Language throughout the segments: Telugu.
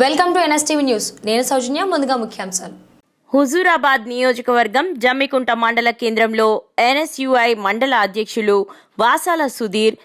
Welcome to NSTV news. నేను సౌజన్య ముందుగా ముఖ్యాంశాలు. హుజూరాబాద్ నియోజకవర్గం జమ్మికుంట మండల కేంద్రంలో ఎన్ఎస్యుఐ మండల అధ్యక్షులు వాసాల సుధీర్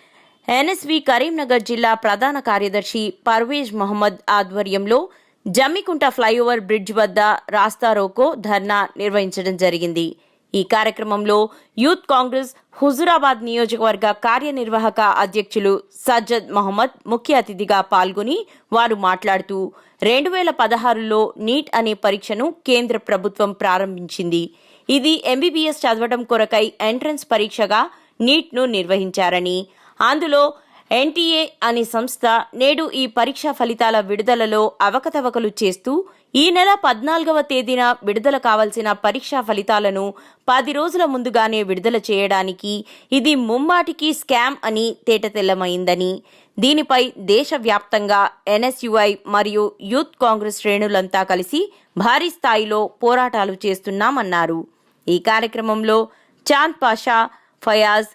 ఎన్ఎస్వి కరీంనగర్ జిల్లా ప్రధాన కార్యదర్శి పర్వేజ్ మహమ్మద్ ఆధ్వర్యంలో జమ్మికుంట ఫ్లైఓవర్ బ్రిడ్జ్ వద్ద రాస్తారోకో ధర్నా నిర్వహించడం జరిగింది. ఈ కార్యక్రమంలో యూత్ కాంగ్రెస్ హుజురాబాద్ నియోజకవర్గ కార్యనిర్వాహక అధ్యక్షులు సజ్జద్ మహమ్మద్ ముఖ్య అతిథిగా పాల్గొని వారు మాట్లాడుతూ రెండు వేల పదహారులో నీట్ అనే పరీక్షను కేంద్ర ప్రభుత్వం ప్రారంభించింది. ఇది ఎంబీబీఎస్ చదవడం కొరకై ఎంట్రన్స్ పరీక్షగా నీట్ను నిర్వహించారని. అందులో ఎన్టీఏ అనే సంస్థ నేడు ఈ పరీక్ష ఫలితాల విడుదలలో అవకతవకలు చేస్తూ ఈ నెల పద్నాలుగవ తేదీన విడుదల కావాల్సిన పరీక్షా ఫలితాలను పది రోజుల ముందుగానే విడుదల చేయడానికి ఇది ముమ్మాటికి స్కామ్ అని తేటతెల్లమైందని. దీనిపై దేశవ్యాప్తంగా ఎన్ఎస్యుఐ మరియు యూత్ కాంగ్రెస్ శ్రేణులంతా కలిసి భారీ స్థాయిలో పోరాటాలు చేస్తున్నామన్నారు. ఈ కార్యక్రమంలో చాంద్ పాషా ఫయాజ్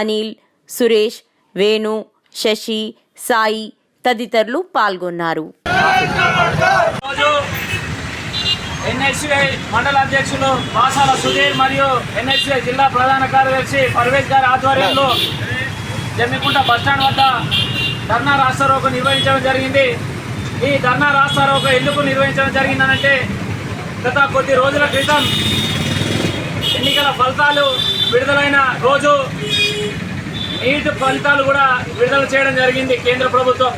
అనిల్ సురేష్ వేణు శశి సాయి తదితరులు పాల్గొన్నారు. రోజు మండల అధ్యక్షులు బాసాల సుధీర్ మరియు ఎన్ఎస్యుఐ జిల్లా ప్రధాన కార్యదర్శి పర్వేజ్ గారి ఆధ్వర్యంలో జమ్మికుంట బస్టాండ్ వద్ద ధర్నా రాస్తారోకు నిర్వహించడం జరిగింది. ఈ ధర్నా రాస్తారోకు ఎందుకు నిర్వహించడం జరిగిందనంటే గత కొద్ది రోజుల క్రితం ఎన్నికల ఫలితాలు విడుదలైన రోజు నీట్ ఫలితాలు కూడా విడుదల చేయడం జరిగింది కేంద్ర ప్రభుత్వం.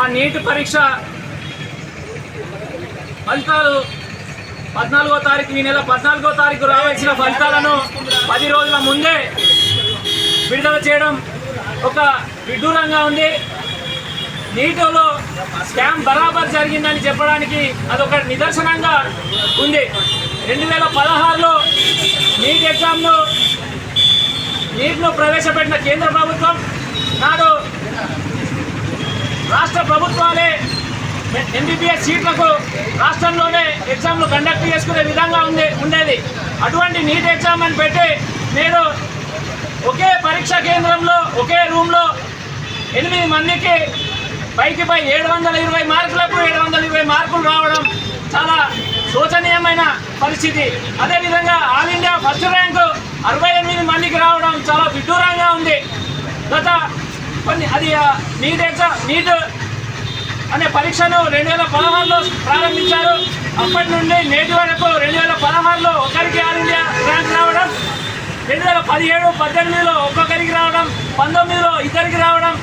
ఆ నీట్ పరీక్ష ఫలితాలు పద్నాలుగో తారీఖు ఈ నెల పద్నాలుగో తారీఖు రావాల్సిన ఫలితాలను పది రోజుల ముందే విడుదల చేయడం ఒక విడ్డూరంగా ఉంది. నీటిలో స్కామ్ బరాబర్ జరిగిందని చెప్పడానికి అదొక నిదర్శనంగా ఉంది. రెండు వేల పదహారులో నీట్ ఎగ్జామ్ను నీట్ను ప్రవేశపెట్టిన కేంద్ర ప్రభుత్వం నాడు రాష్ట్ర ప్రభుత్వాలే ఎంబీబీఎస్ సీట్లకు రాష్ట్రంలోనే ఎగ్జామ్లు కండక్ట్ చేసుకునే విధంగా ఉంది ఉండేది. అటువంటి నీట్ ఎగ్జామ్ అని పెట్టి నేడు ఒకే పరీక్షా కేంద్రంలో ఒకే రూమ్లో ఎనిమిది మందికి పైకి పై ఏడు వందల ఇరవై మార్కులకు ఏడు వందల ఇరవై మార్కులు రావడం చాలా శోచనీయమైన పరిస్థితి. అదేవిధంగా ఆల్ ఇండియా ఫస్ట్ ర్యాంకు అరవై ఎనిమిది మందికి రావడం చాలా విడ్డూరంగా ఉంది. గత కొన్ని అది నీట్ ఎగ్జామ్ నీట్ అనే పరీక్షను రెండు వేల పదహారులో ప్రారంభించారు. అప్పటి నుండి నేటి వరకు రెండు వేల పదహారులో ఒకరికి ఆల్ ఇండియా ర్యాంక్ రావడం రెండు వేల పదిహేడు పద్దెనిమిదిలో ఒక్కొక్కరికి రావడం పంతొమ్మిదిలో ఇద్దరికి రావడం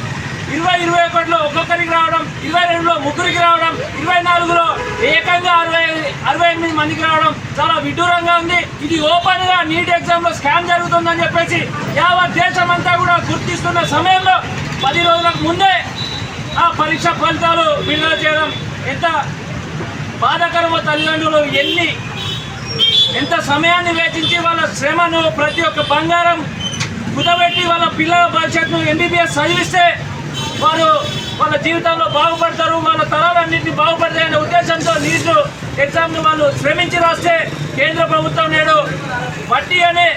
ఇరవై ఇరవై ఒకటిలో ఒక్కొక్కరికి రావడం ఇరవై రెండులో ముగ్గురికి రావడం ఇరవై నాలుగులో ఏకంగా అరవై అరవై ఎనిమిది మందికి రావడం చాలా విడ్డూరంగా ఉంది. ఇది ఓపెన్గా నీట్ ఎగ్జామ్లో స్కామ్ జరుగుతుందని చెప్పేసి యావత్ దేశమంతా కూడా గుర్తిస్తున్న సమయంలో పది రోజులకు ముందే ఆ పరీక్ష ఫలితాలు విడుదల చేయడం ఎంత బాధాకరమో తల్లిదండ్రులు వెళ్ళి ఎంత సమయాన్ని వేచించి వాళ్ళ శ్రమను ప్రతి ఒక్క బంగారం కుదబెట్టి వాళ్ళ పిల్లల భవిష్యత్తును ఎంబీబీఎస్ చదివిస్తే వారు వాళ్ళ జీవితంలో బాగుపడతారు వాళ్ళ తరాలన్నింటినీ బాగుపడతాయనే ఉద్దేశంతో నీటు ఎగ్జామ్ను వాళ్ళు శ్రమించి రాస్తే కేంద్ర ప్రభుత్వం నేడు వడ్డీ అనే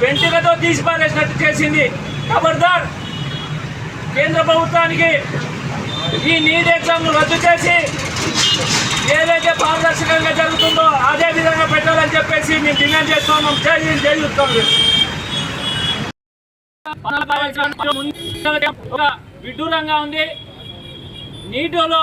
వెంటికతో తీసిపారేసినట్టు చేసింది. ఖబర్దార్! కేంద్ర ప్రభుత్వానికి ఈ నీట్ ఎగ్జామ్ను రద్దు చేసి ఏదైతే పారదర్శకంగా జరుగుతుందో అదే విధంగా పెట్టాలని చెప్పేసి మేము డిమాండ్ చేస్తున్నాం. చేసి చేస్తాం విడ్డూరంగా ఉంది. నీటిలో